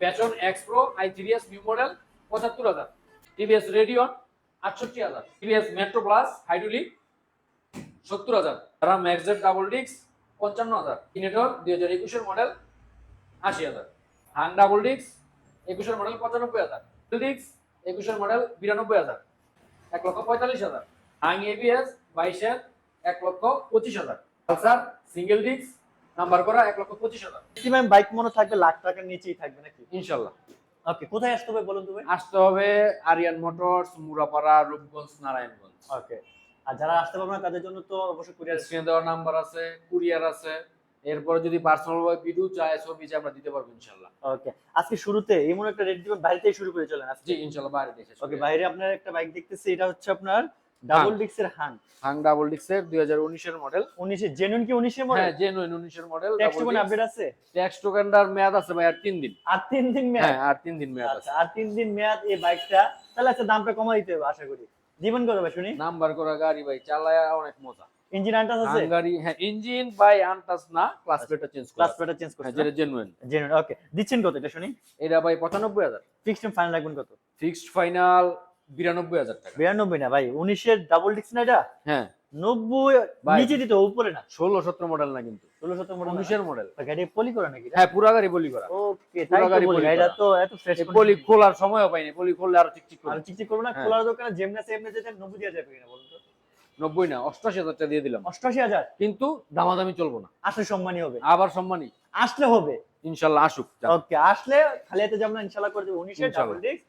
Passion X pro I three S new model পঁচাত্তর হাজার। TVS Radeon আটষট্টি হাজার। টিভিএস মেট্রো প্লাস হাইড্রোলিক সত্তর হাজার। তারা ম্যাক্সেট ডাবল ডিক্স পঞ্চান্ন হাজার। ইনেটর দুই হাজার একুশের মডেল আশি হাজার। হাং ডাবল ডিক্স একুশের মডেল পঁচানব্বই হাজার। ডিক্স একুশের মডেল বিরানব্বই হাজার। এক লক্ষ পঁয়তাল্লিশ হাজার। হাং এবিএস বাইশের, এক লক্ষ পঁচিশ হাজার। পালসার সিঙ্গেল ডিক্স নাম্বার করা এক লক্ষ পঁচিশ হাজার। ম্যাক্সিমাম বাইক মনে থাকবে লাখ টাকার নিচেই থাকবে নাকি? ইনশাল্লাহ। ওকে কোথায় আসতে হবে বলুন তো ভাই? আসতে হবে আরিয়ান মোটরস মুরাপাড়া রূপগঞ্জ নারায়ণগঞ্জ। ওকে আর যারা আসতে পারবে না তাদের জন্য তো অবশ্যই কুরিয়ার স্ক্রিনে দেওয়ার নাম্বার আছে কুরিয়ার আছে। এরপরে যদি পার্সোনাল ভাবে ভিডিও চায় ছবি চায় আমরা দিতে পারব ওকে আজকে শুরুতে এমন একটা রেড দিবেন বাইরে থেকে শুরু করে চলেন আজকে। জি ইনশাল্লাহ বাইরে দেখে ওকে বাইরে আপনার একটা বাইক দেখতেছি এটা হচ্ছে আপনার ডাবল ডিক্সের হাং। হাং ডাবল ডিক্সের দুই হাজার উনিশের মডেল উনিশে জেনুইন কি উনিশের মডেল হ্যাঁ জেনুইন উনিশের মডেল ট্যাক্স কোন আপডেট আছে? ট্যাক্স টোকেনটার মেয়াদ আছে ভাই আর তিন দিন। আর তিন দিন মেয়াদ? হ্যাঁ আর তিন দিন মেয়াদ আচ্ছা আছে। আর তিন দিন মেয়াদ এই বাইকটা তাহলে আচ্ছা দামটা কমা দিতে হবে আশা করি। জীবন ভাই শুনি। নাম্বার করা গাড়ি ভাই চালায় অনেক মজা। ইঞ্জিন আনটাস আছে? গাড়ি হ্যাঁ ইঞ্জিন বাই আনটাস না ক্লাস প্লেটটা চেঞ্জ ক্লাস করা প্লেটটা চেঞ্জ করছে যেটা জেনুইন জেনুইন ওকে দিচ্ছেন কত এটা শুনি। এটা ভাই পঁচানব্বই হাজার। ফিক্সড ফাইনাল রাখবেন কত? ফিক্সড ফাইনাল বিরানব্বই হাজার টাকা। বিরানব্বই না ভাই উনিশের ডাবল ডিক্স না এটা? হ্যাঁ। নব্বই নিচে দিতে উপরে না? ষোলো সতেরো মডেল না কিন্তু। ষোলো সতেরো মডেল উনিশের মডেল গাড়ি পলি করে নাকি হ্যাঁ পুরা গাড়ি বলি করা। ওকে পুরো গাড়ি পলি করা। তো এত ফ্রেশ পলি খোলার সময়ও পাইনি পলি খুললে আরও চিকচিক আর চিকচিক করব না? হ্যাঁ। খোলার দোকানে যেমনে সেমনে যেতে নব্বই দিয়ে যাবে কিনা বলুন তো? নব্বই না অষ্টাশি দিয়ে দিলাম। অষ্টআশি হাজার? কিন্তু দামাদামি চলবো না। আসলে সম্মানী হবে। আবার সম্মানী আসলে হবে। ইনশাল্লাহ আসুক। ওকে আসলে খালি হাতে যেমন ইনশাল্লাহ করে দেবো। ইনশাল্লাহ। ডাবল ডিক্স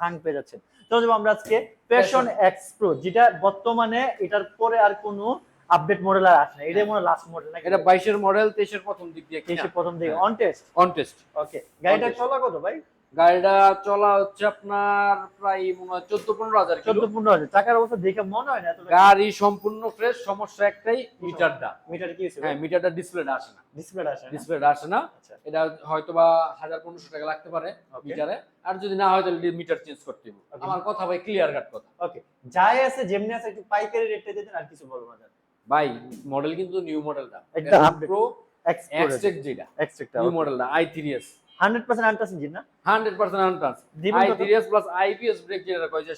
হাং পেয়ে যাচ্ছেন। তো আমরা আজকে প্যাশন এক্স প্রো যেটা বর্তমানে এটার পরে আর কোনো আপডেট মডেল আর আসে না। এটাই মনে লাস্ট মডেল নাকি? এটা বাইশের মডেল তেইশের প্রথম দিক দিয়ে এসে প্রথম দিকে হ্যাঁ। On test on test okay গাড়িটা চলা কত ভাই? গাড়িটা চলা হচ্ছে আপনার প্রায় মনে হয় চোদ্দ পনেরো হাজার চোদ্দ পনেরো হাজার। টাকার অবস্থা দেখে মনে হয় না গাড়ি সম্পূর্ণ ফ্রেশ সমস্যা একটাই মিটারটা। মিটার কি হ্যাঁ মিটারটা ডিসপ্লেটা আসে না। ডিসপ্লে আসে ডিসপ্লেটা আসে না। আচ্ছা। এটা হয়তো বা হাজার পনেরোশো টাকা লাগতে পারে মিটারে। আর যদি না হয় তাহলে মিটার চেঞ্জ করতে হবে। আমার কথা ভাই ক্লিয়ার কাট কথা। ওকে যাই আছে যেমনি আছে একটু পাইকারি রেটটা দিতেন আর কিছু বলব না। ভাই মডেল কিন্তু নিউ মডেলটা একদম। প্রো এক্সটেক যেটা। এক্সট্রা নিউ মডেলটা I three S hundred percent untouched engine না? হান্ড্রেড পার্সেন্ট আনটাস দিবেন আই কত? প্লাস আইপিএস ব্রেক যেটা কয় যে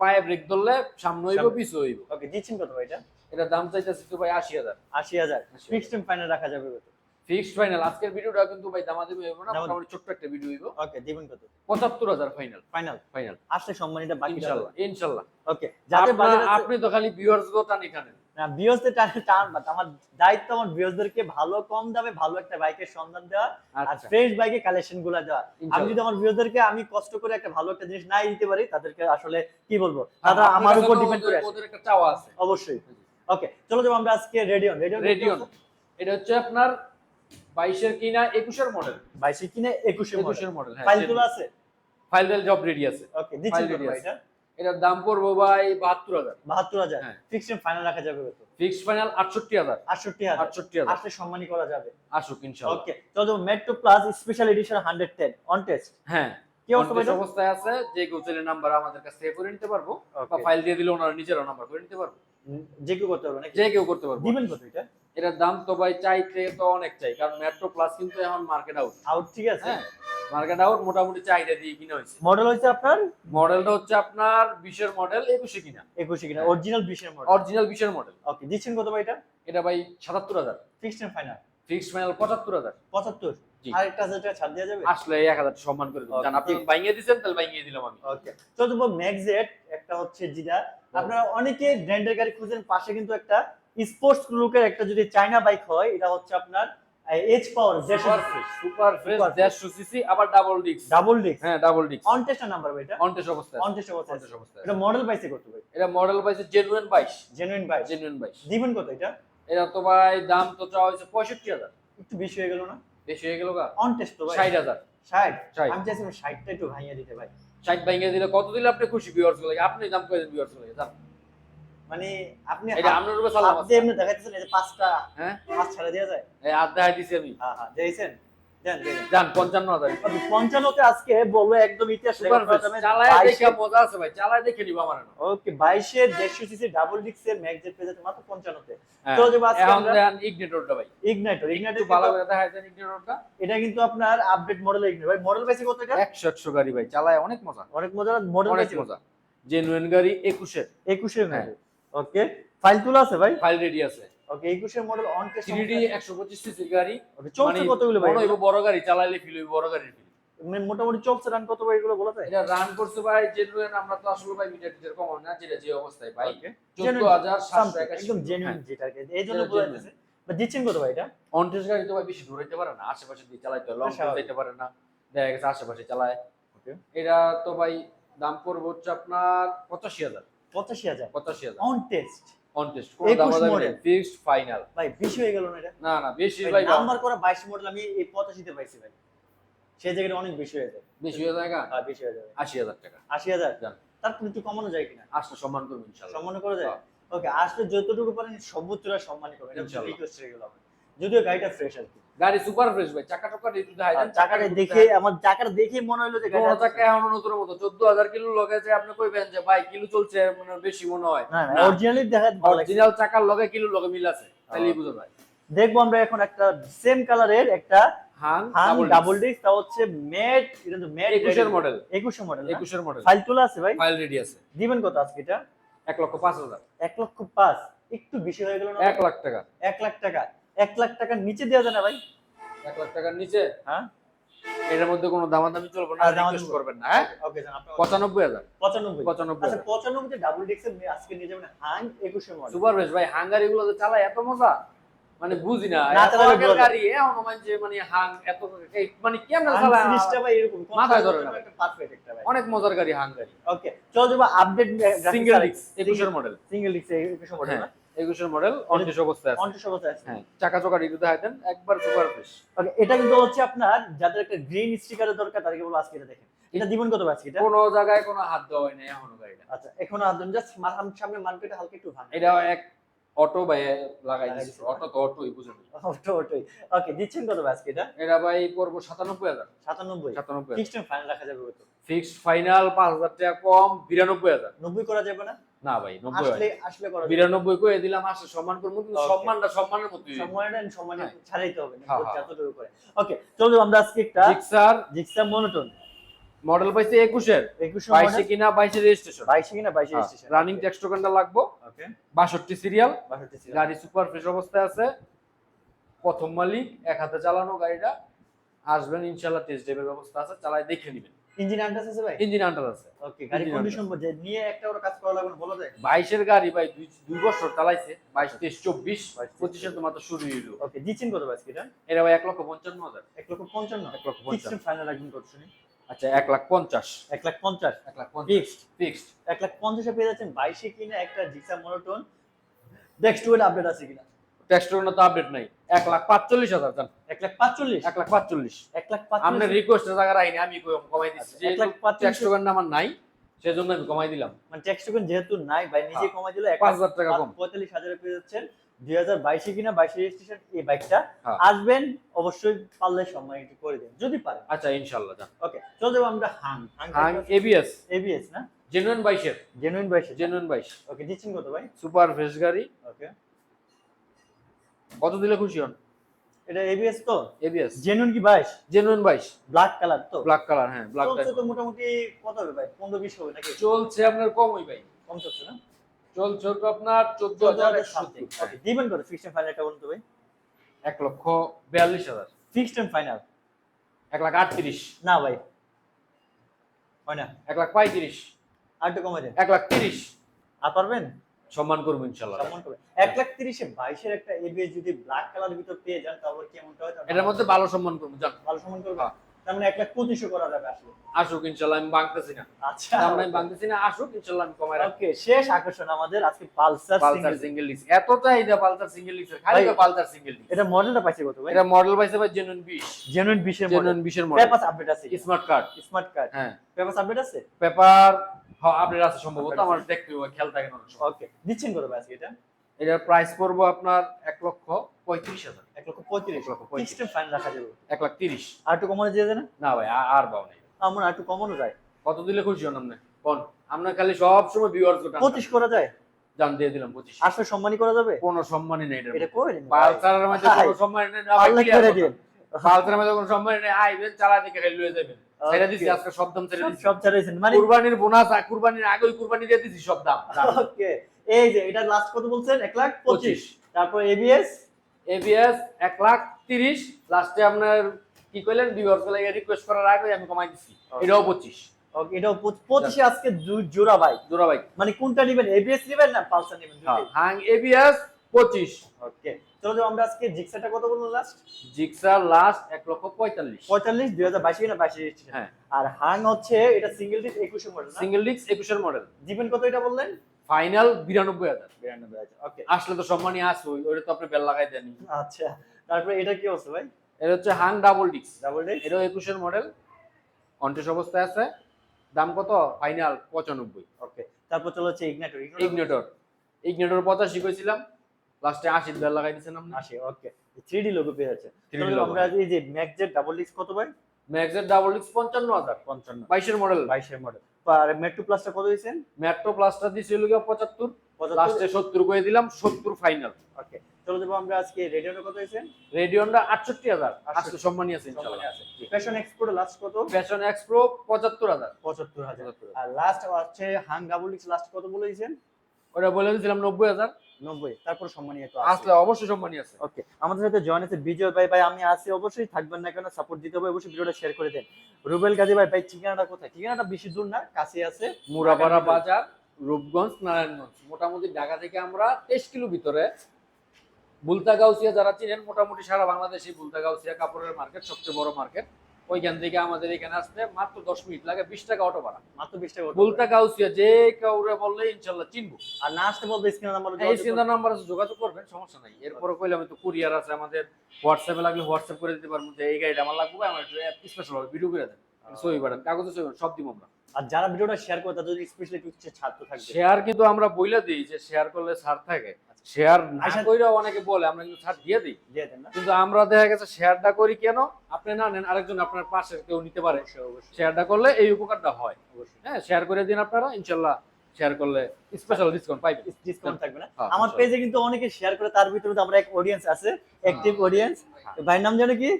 পায়ে ব্রেক ধরলে সামনে হইব। পিছু হইব। ওকে দিচ্ছেন কত ভাই এটা? এটা দাম চাইতেছে তো ভাই আশি হাজার। আশি হাজার। 80,000 ফিক্সড ফাইনাল রাখা যাবে কত ফিক্সড ফাইনাল আজকের ভিডিওটা কিন্তু ভাই দামা দামাদামি হইব না। মোটামুটি ছোট্ট একটা ভিডিও হইব। ওকে দিবেন কত? পঁচাত্তর হাজার ফাইনাল ফাইনাল ফাইনাল আসলে সম্মানিত বাকি ইনশাল্লাহ ইনশাল্লাহ। ওকে যাতে আপনি তো খালি ভিউয়ার্স গো টানি টানেন না বিয়সদের টান বাট আমার দায়িত্ব আমার বিয়সদেরকে ভালো কম দামে ভালো একটা বাইকের সন্ধান দেওয়া আর ফ্রেশ বাইকে কালেকশনগুলা দেওয়া। আমি যদি আমার বিয়সদেরকে আমি কষ্ট করে একটা ভালো একটা জিনিস নাই দিতে পারি তাদেরকে আসলে কি বলব? তারা আমার উপর ডিপেন্ড করে ওদের- একটা চাওয়া আছে। অবশ্যই। ওকে চলো যাব আমরা আজকে রেডিয়ন রেডিয়ন রেডিয়ন এটা হচ্ছে আপনার বাইশের কিনা একুশের মডেল বাইশে কিনে একুশে একুশের মডেল হ্যাঁ ফাইলগুলো আছে? ফাইল জব রেডি আছে। ওকে আছে। এটা এটার দাম পড়ব ভাই বাহাত্তর হাজার। বাহাত্তর হাজার? হ্যাঁ। ফিক্সড ফাইনাল রাখা যাবে ফিক্সড ফাইনাল আটষট্টি হাজার। আটষট্টি হাজার? আটষট্টি হাজার। আসলে সম্মানই করা যাবে। আসুক ইনশাল্লাহ। ওকে যাব। Metro plus special edition hundred ten on test হ্যাঁ কি অবস্থা অবস্থায় আছে যে গোচেলের নাম্বার আমাদের কাছ থেকে করে নিতে পারব। বা ফাইল দিয়ে দিলে ওনারা নিজেরও নাম্বার করে নিতে পারব। যে কেউ করতে পারবে যে কেউ করতে পারব। দিবেন কত এটা? এটার দাম তো ভাই চাইতে তো অনেক চাই কারণ মেট্রো প্লাস কিন্তু এখন মার্কেট আউট আউট ঠিক আছে? হ্যাঁ। মার্কেট আউট মোটামুটি চাহিদা দিয়ে কিনা হয়েছে। মডেল হচ্ছে আপনার? মডেলটা হচ্ছে আপনার বিশের মডেল একুশে কিনা। একুশে কিনা অরিজিনাল বিশের মডেল অরিজিনাল বিশের মডেল ওকে দিচ্ছেন কত ভাই এটা? এটা ভাই সাতাত্তর হাজার। Fixed and final fixed final পঁচাত্তর হাজার। পঁচাত্তর? আর একটা হাজার টাকা ছাড় দেওয়া যাবে? আসলে এক হাজার সম্মান করে. আপনি দিচ্ছেন তাহলে দিলাম আমি। ওকে তো তো ম্যাক্সেট একটা হচ্ছে আপনারা অনেকে ব্র্যান্ডের গাড়ি খুঁজেন পাশে কিন্তু একটা স্পোর্টস লুকের একটা যদি চায়না বাইক হয় এটা হচ্ছে আপনার H power super fresh super fresh Super দেড়শো সিসি আবার ডাবল ডাবল হ্যাঁ ডাবল অন টেস্ট নাম্বার ভাই এটা? অনটেস অবস্থায় অন টেস্ট অবস্থা অনটেস অবস্থায় এটা মডেল পাইছে কত ভাই? এটা মডেল পাইছে জেনুইন বাইশ। জেনুইন বাইক জেনুইন বাইশ। দিবেন কত এটা? এটা তো ভাই দাম তো চাওয়া হয়েছে পঁয়ষট্টি হাজার। একটু বেশি হয়ে গেল না? বেশি হয়ে গেল গা? অন টেস্ট তো ভাই। ষাট হাজার। ষাট? ষাট। আমি চাইছিলাম ষাটটা একটু ভাঙিয়ে দিতে ভাই। ষাট বাইঙিয়ে দিলে কত দিলে আপনি খুশি ভিউয়ার্সগুলো আপনি দাম করে দেন ভিউয়ার্সগুলো জান মানে আপনি এটা আপনার উপরে সালাম আছে দিয়ে দেখাইতেছেন এই যে পাঁচটা হ্যাঁ? পাঁচ ছাড়া দেওয়া যায়? এই হাত দেখাই দিছি আমি। হ্যাঁ হ্যাঁ দিয়েছেন দেন দেন। যান পঞ্চান্ন হাজার। ওকে, পঞ্চান্নতে আজকে বলব একদম ইতিহাস সুপার লেখা দামে চালায় দেখে মজা আছে ভাই চালায় দেখে নিব আমার না ওকে বাইশের দেড়শো সিসি ডাবল ডিক্সের ম্যাগজেট পেয়ে যাচ্ছে মাত্র পঞ্চান্নতে। হ্যাঁ, তো যে আজকে আমরা- ইগনিটরটা ভাই। ইগনাইটর ইগনাইটর ভালো করে দেখা যায় ইগনিটরটা এটা কিন্তু আপনার আপডেট মডেল ভাই মডেল পাইছে কত এটা? একশো একশো গাড়ি ভাই চালায় অনেক মজা। অনেক মজা মডেল পাইছে মজা। জেনুইন গাড়ি একুশের। একুশের হ্যাঁ। মডেল ওকে ফাইল তোলা আছে ভাই? ফাইল রেডি আছে। ওকে একুশের মডেল অন টেস্ট ডি একশো পঁচিশ সিসির গাড়ি। ওকে চলছে মানে কতগুলো ভাই হইবো বড় গাড়ি চালাইলে ফিল হইব বড় গাড়ির ফিল মানে মোটামুটি চলছে রান কত ভাই এগুলো বলা যায়? এটা রান করছে ভাই জেনুইন আমরা তো আসলে ভাই মিটার টিটার কম না যেটা যে অবস্থায় Something, একাশি একদম জেনুইন যেটা আর কি। এই জন্য বলা। যাচ্ছে বা দিচ্ছেন কত ভাই এটা? অনটেস গাড়ি তো ভাই বেশি দূরাইতে পারে না আশেপাশে দিয়ে চালাইতে হয় লং স্বাভাবিক। যেতে পারে না। দেখা গেছে আশেপাশে চালায়। Okay. এটা তো ভাই দাম পড়বে হচ্ছে আপনার পঁচাশি হাজার। পঁচাশি হাজার। পঁচাশি হাজার। অন টেস্ট অনটেস্ট কোন 21 দাম দাম ফিক্সড ফাইনাল ভাই বেশি হয়ে গেল না এটা? না না বেশি ভাই নাম্বার করা বাইশ মডেল আমি এই পাইছি ভাই। সেই জায়গাটা অনেক বেশি হয়ে যায়। বেশি হয়ে যায় হ্যাঁ বেশি হয়ে আশি হাজার টাকা। আশি হাজার? যান। তারপর একটু কমানো যায় কিনা? আসলে সম্মান করব ইনশাল্লাহ। সম্মান করা যায়? হ্যাঁ। ওকে আসলে যতটুকু পারেন সর্বোচ্চটা সম্মান করবেন। এটা রিকোয়েস্ট যদিও গাড়িটা ফ্রেশ আর কি। গাড়ি সুপার ফ্রেশ ভাই চাকা টাকা একটু দেখাই দেন চাকাটা দেখে আমার চাকাটা দেখে মনে হলো যে গাড়িটা চাকা এখনও নতুন মতো চোদ্দ হাজার কিলো লগে যে আপনি কইবেন যে ভাই কিলো চলছে মানে বেশি মনে হয়। না। অরিজিনালি দেখা অরিজিনাল চাকার লগে কিলো লগে মিল আছে তাহলেই বুঝো ভাই। দেখব আমরা এখন একটা সেম কালারের একটা হাং ডাবল ডিস্ক তা হচ্ছে ম্যাট এটা তো ম্যাট একুশের মডেল একুশের মডেল একুশের মডেল ফাইল তোলা আছে ভাই? ফাইল রেডি আছে। দিবেন কত আজকে এটা? এক লক্ষ পাঁচ হাজার। এক লক্ষ পাঁচ। একটু বেশি হয়ে গেল না? এক লাখ টাকা। এক লাখ টাকা। এক লাখ টাকার নিচে দেওয়া যায় না ভাই? এক লাখ টাকার নিচে? হ্যাঁ। এটার মধ্যে কোনো দামাদামি চলবে না রিকোয়েস্ট করবেন না হ্যাঁ? ওকে পঁচানব্বই হাজার। পঁচানব্বই। পঁচানব্বই আচ্ছা হাজার। পঁচানব্বই ডাবল ডিস্কের আজকে নিয়ে যাবেন হাং একুশের মডেল সুপার বেশ ভাই হাঙ্গারি গুলো যে চালায় এত মজা? মানে বুঝি না না চালালে। গাড়ি এখন মানে মানে হাং এত এই মানে কেমন চালায়? সিরিজটা ভাই এরকম মাথায় ধরে না। একটা পারফেক্ট একটা ভাই। অনেক মজার গাড়ি হাঙ্গারি ওকে চল যাব আপডেট সিঙ্গেল ডিস্ক একুশের মডেল সিঙ্গেল ডিস্ক একুশের মডেল একুশের মডেল অনটিস অবস্থায় আছে। অনটেস অবস্থায় আছে। হ্যাঁ চাকা চকা রিভিউ দেখাই দেন একবার সুপার ফ্রেশ ওকে এটা কিন্তু হচ্ছে আপনার যাদের একটা গ্রিন স্টিকারের দরকার তাদেরকে বলব আজকে এটা দেখেন। এটা দিবেন কত আজকে এটা? কোনো জায়গায় কোনো হাত দেওয়া হয় না এখনও গাড়িটা আচ্ছা এখন আদম জাস্ট সামনে মার্কেটে হালকা একটু ভাঙ। এটা এক অটো ভাই লাগাই দিচ্ছে অটো তো অটোই বুঝুন। ওটো ওটোই ওকে দিচ্ছেন কত আজকে এটা? এটা ভাই পড়ব সাতানব্বই হাজার। সাতানব্বই। সাতানব্বই ফিক্সড ফাইনাল রাখা যাবে কত? ফিক্সড ফাইনাল পাঁচ হাজার টাকা কম বিরানব্বই হাজার। নব্বই করা যাবে না? না ভাই আসলে করা দিলাম আসলে সম্মান করব কিন্তু সম্মানটা সম্মানের মতোই সম্মানটা সম্মানে হ্যাঁ। ছাড়াইতে হবে না হ্যাঁ, হ্যাঁ। যতটুকু করে। ওকে চলো আমরা আজকে একটা জিক্সার জিক্সা মনোটন মডেল পাইছে একুশের। একুশে বাইশে মডেল কিনা বাইশে রেজিস্ট্রেশন বাইশে কিনা বাইশে স্টেশন রানিং টেক্সট টোকেনটা লাগবো। ওকে সিরিয়াল বাষট্টি গাড়ি সুপার ফ্রেশ অবস্থায় আছে। প্রথম মালিক এক হাতে চালানো গাড়িটা। আসবেন ইনশাল্লাহ টেস্ট ড্রাইভের ব্যবস্থা আছে চালায় দেখে নেবেন। ইঞ্জিন আন্টাস আছে ভাই? ইঞ্জিন আন্টার আছে। ওকে গাড়ি কন্ডিশন যে নিয়ে একটা ওরা কাজ করা লাগবে বলা যায় বাইশের গাড়ি ভাই দুই দুই বছর চালাইছে বাইশ তেইশ চব্বিশ বাইশ, তেইশ, তো মাত্র শুরু হইল। ওকে দিচ্ছেন কত আজকে এটা? এটা ভাই এক লক্ষ পঞ্চান্ন হাজার। এক লক্ষ ফাইনাল আচ্ছা এক লাখ পঞ্চাশ। এক লাখ পঞ্চাশ? এক লাখ ফিক্সড ফিক্সড এক লাখ পঞ্চাশে পেয়ে যাচ্ছেন বাইশে কিনা একটা Gixxer monotone. Next well update আছে কিনা? টোকেন তো আপডেট নাই। এক লাখ পাঁচচল্লিশ হাজার জান। এক লাখ পাঁচচল্লিশ? এক লাখ পাঁচচল্লিশ। এক লাখ আপনার রিকোয়েস্টের জায়গা রাখিনি আমি কম- কমাই দিচ্ছি এক লাখ পাঁচচল্লিশ- আমার নাই সেজন্য আমি কমাই দিলাম। মানে ট্যাক্স টোকেন যেহেতু নাই ভাই নিজে হ্যাঁ। কমাই দিল পাঁচ হাজার টাকা কম। পঁয়তাল্লিশ হাজারে পেয়ে যাচ্ছেন। দুই হাজার বাইশে কিনা বাইশে রেজিস্ট্রেশন এই বাইকটা হ্যাঁ। আসবেন অবশ্যই পারলে সম্মান একটু করে দিন যদি পারেন। আচ্ছা ইনশাল্লাহ ওকে চল যাব আমরা হাং হাং এবিএস এবিএস না? জেনুইন বাইশের জেনুইন বাইশে জেনুইন বাইশ ওকে দিচ্ছেন কত ভাই? সুপার ফ্রেশ গাড়ি। ওকে। কত দিলে খুশি হন? এটা এবিএস তো? এবিএস জেনুইন কি বাইশ? জেনুইন বাইশ। ব্ল্যাক কালার তো? ব্ল্যাক কালার হ্যাঁ ব্ল্যাক চলছে তো মোটামুটি কত হবে ভাই? পনেরো বিশ হবে নাকি? চলছে আপনার কমই ভাই। কম চলছে না? চলছে হলো আপনার চোদ্দ হাজার একশো সামথিং ওকে দিবেন কত ফিক্সড এন্ড ফাইনাল বলুন তো ভাই। এক লক্ষ বিয়াল্লিশ হাজার। ফিক্সড এন্ড ফাইনাল এক লাখ আটত্রিশ। না ভাই। হয় না। এক লাখ পঁয়ত্রিশ। আর একটু কমাই দেন। এক লাখ তিরিশ। আর পারবেন? সম্মান করব ইনশাল্লাহ সম্মান করবে। এক লাখ তিরিশে বাইশের একটা এবিএস যদি ব্ল্যাক কালার ভিতর পেয়ে যান তাহলে কেমনটা হয়? এটার মধ্যে ভালো সম্মান করব ভালো সম্মান করবে তার মানে এক লাখ পঁচিশও করা যাবে আসলে। আসুক ইনশাল্লাহ আমি না। আচ্ছা। মানে আমি ভাঙতেছি না আসুক ইনশাল্লাহ আমি কমাই ওকে শেষ আকর্ষণ আমাদের আজকে পালসার পালসার সিঙ্গেল ডিস্ক এত চাহিদা পালসার সিঙ্গেল ডিস্ক খালি ভাই, পালসার সিঙ্গেল ডিস্ক এটা মডেলটা পাইছে কত ভাই? এটা মডেল পাইছে ভাই জেনুইন 20 জেনুইন বিশের মডেল জেনুইন 20 এর মডেল পেপারস আপডেট আছে। স্মার্ট কার্ড স্মার্ট কার্ড হ্যাঁ। পেপারস আপডেট আছে? পেপার হ্যাঁ আপডেট আছে সম্ভবত আমার দেখতে খেয়াল থাকে না ওকে দিচ্ছেন কত ভাই আজকে এটা? এটার প্রাইস পড়ব আপনার এক লক্ষ পঁয়ত্রিশ হাজার। পঁয়ত্রিশ। লক্ষ পঁয়ত্রিশ। ফিক্সড রাখা যাবে। এক লাখ তিরিশ। আর একটু কমনে দিয়ে দেন? না ভাই আর পাও নেই। আমার আর একটু কমনও যায়। কত দিলে খুশি হন আপনি? কোন? আমরা খালি সব সময় ভিউয়ার্স পঁচিশ করা যায়? জান দিয়ে দিলাম পঁচিশ। আটশো সম্মানই করা যাবে? কোনো সম্মানই নেই এটা মধ্যে। করে নিন ভাই। পালসারের মধ্যে কোনো সম্মানই নেই না ভাই, পারলে clear করে দিন। পালসারের মধ্যে কোনো সম্মানই নেই আইবেন চালা দিকে খালি লয়ে যাবেন। ছেড়ে দিছি আজকে সব দাম ছেড়ে দিছি। সব ছাড়াইছেন মানে কুরবানির বোনাস কুরবানির আগেই কুরবানি দিয়ে দিছি সব দাম। ওকে এই যে এটা লাস্ট কত বলছেন? এক লাখ পঁচিশ। তারপর এবিএস এবিএস এক লাখ তিরিশ। লাস্টে আপনার কি কইলেন ভিউয়ার্স লাগে রিকোয়েস্ট করার আগে আমি কমাই দিছি। এটাও পঁচিশ। এটাও পঁচিশে। আজকে জোড়া ভাই। জোড়া ভাই। মানে কোনটা নেবেন? এবিএস নেবেন না পালসার নেবেন? হ্যাঁ এবিএস পঁচিশ। ওকে চলো আমরা আজকে জিক্সাটা কত বললাম লাস্ট জিক্সার লাস্ট এক লক্ষ পঁয়তাল্লিশ। পঁয়তাল্লিশ দুই হাজার বাইশে না বাইশে হ্যাঁ। আর হাং হচ্ছে এটা সিঙ্গেল ডিস একুশে মডেল সিঙ্গেল ডিস্ক একুশের মডেল দিবেন কত এটা বললেন? ফাইনাল বিরানব্বই হাজার। বিরানব্বই হাজার ওকে আসলে তো সম্মানই আছে ওই ওটা তো আপনি বেল লাগাই দেননি আচ্ছা তারপরে এটা কি অবস্থা ভাই? এটা হচ্ছে Hang double disc double dish এটাও একুশের মডেল কন্টেস অবস্থায় আছে দাম কত? ফাইনাল পঁচানব্বই। ওকে তারপর চলো হচ্ছে ইগনাটর ইগনেটর ইগনেটর পঁচাশি কইছিলাম লাস্টে আশি বেল লাগাই দিয়েছেন আপনি। আসে ওকে থ্রি ডি লোগো পেয়ে যাচ্ছে। 3D তাহলে logo, আমরা এই যে ম্যাকজেট ডাবল ডিস্ক কত ভাই? ম্যাক্সের ডাবল ডিস্ক পঞ্চান্ন হাজার। পঞ্চান্ন। বাইশের মডেল। বাইশের মডেল। আর মেট্রো প্লাসটা কত দিয়েছেন? মেট্রো প্লাসটা দিয়েছিল গিয়ে পঁচাত্তর। লাস্টে সত্তর করে দিলাম সত্তর ফাইনাল ওকে চলো দেখো আমরা আজকে রেডিওটা কত দিয়েছেন? রেডিওনটা আটষট্টি হাজার। 68 আজকে সম্মানই আছে ইনশাল্লাহ ফ্যাশন এক্সপ্রো লাস্ট কত? ফ্যাশন এক্সপ্রো পঁচাত্তর হাজার। পঁচাত্তর হাজার। 75,000 আর লাস্ট হচ্ছে হাং ডাবল লাস্ট কত বলে দিয়েছেন? ওটা বলে দিয়েছিলাম নব্বই হাজার। নব্বই তারপর সম্মানীয় তো আসলে অবশ্যই সম্মানই আছে। ওকে আমাদের সাথে জয়েন আছে বিজয় ভাই। ভাই আমি আছি অবশ্যই থাকবেন না কেন সাপোর্ট দিতে হবে অবশ্যই ভিডিওটা শেয়ার করে দেন। রুবেল গাজী ভাই ভাই ঠিকানাটা কোথায়? ঠিকানাটা বেশি দূর না কাছে আছে। মুরাপাড়া বাজার রূপগঞ্জ নারায়ণগঞ্জ। মোটামুটি ঢাকা থেকে আমরা তেইশ কিলো ভিতরে। বুলতা গাউসিয়া যারা চিনেন মোটামুটি সারা বাংলাদেশে বুলতা গাউসিয়া কাপড়ের মার্কেট সবচেয়ে বড় মার্কেট ওইখান থেকে আমাদের এখানে আসতে মাত্র দশ মিনিট লাগে বিশ টাকা অটো ভাড়া। মাত্র বিশ টাকা বুলতা গাউসিয়া যে কাউরে বললে ইনশাল্লাহ চিনবো। আর না আসতে বলতে স্ক্রিন নাম্বার এই চিন্তা নাম্বার আছে যোগাযোগ করবেন সমস্যা নাই। এরপরে কইলে আমি তো কুরিয়ার আছে আমাদের হোয়াটসঅ্যাপে লাগলে হোয়াটসঅ্যাপ করে দিতে পারব যে এই গাড়িটা আমার লাগবে আমার স্পেশাল হবে ভিডিও করে দেন। সই পাঠান কাগজে সই সব দিব আমরা। আর যারা ভিডিওটা শেয়ার করে তাদের স্পেশালি তো থাকবে। শেয়ার কিন্তু আমরা বইলা দিই যে শেয়ার করলে ছাড় থাকে। শেয়ার না আচ্ছা। কইরা অনেকে বলে আমরা কিন্তু ছাড় দিয়ে দিই। কিন্তু আমরা দেখা গেছে শেয়ারটা করি কেন? আপনি না নেন আরেকজন আপনার পাশে কেউ নিতে পারে। শেয়ারটা করলে এই উপকারটা হয়। হ্যাঁ শেয়ার করে দিন আপনারা ইনশাল্লাহ শেয়ার করলে স্পেশাল ডিসকাউন্ট পাইবেন। ডিসকাউন্ট থাকবে না? হ্যাঁ, আমার পেজে কিন্তু অনেকে শেয়ার করে তার ভিতরে তো আমরা এক অডিয়েন্স আছে অ্যাক্টিভ অডিয়েন্স হ্যাঁ। ভাইয়ের নাম জানো কি?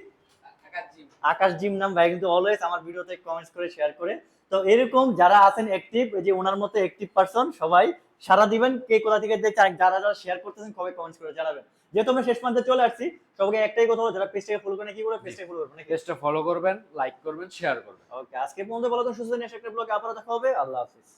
আকাশ জিম। নাম। ভাই কিন্তু অলওয়েজ আমার ভিডিওতে কমেন্টস করে শেয়ার করে। তো এরকম যারা আছেন অ্যাক্টিভ যে ওনার মতো অ্যাক্টিভ পারসন সবাই সারা দিবেন কে কোথা থেকে দেখছেন যারা যারা শেয়ার করতেছেন কবে কমেন্টস করে জানাবেন। যেহেতু আমরা শেষ পর্যন্ত চলে আসছি সবাইকে একটাই কথা হলো যারা পেজটাকে ফলো করেন কি করে পেজটাকে ফলো করবেন পেজটা ফলো করবেন লাইক করবেন শেয়ার করবেন। ওকে আজকে পর্যন্ত বলো তো সুস্থ নিয়ে একটা ব্লগে আবার দেখা হবে। আল্লাহ হাফিজ।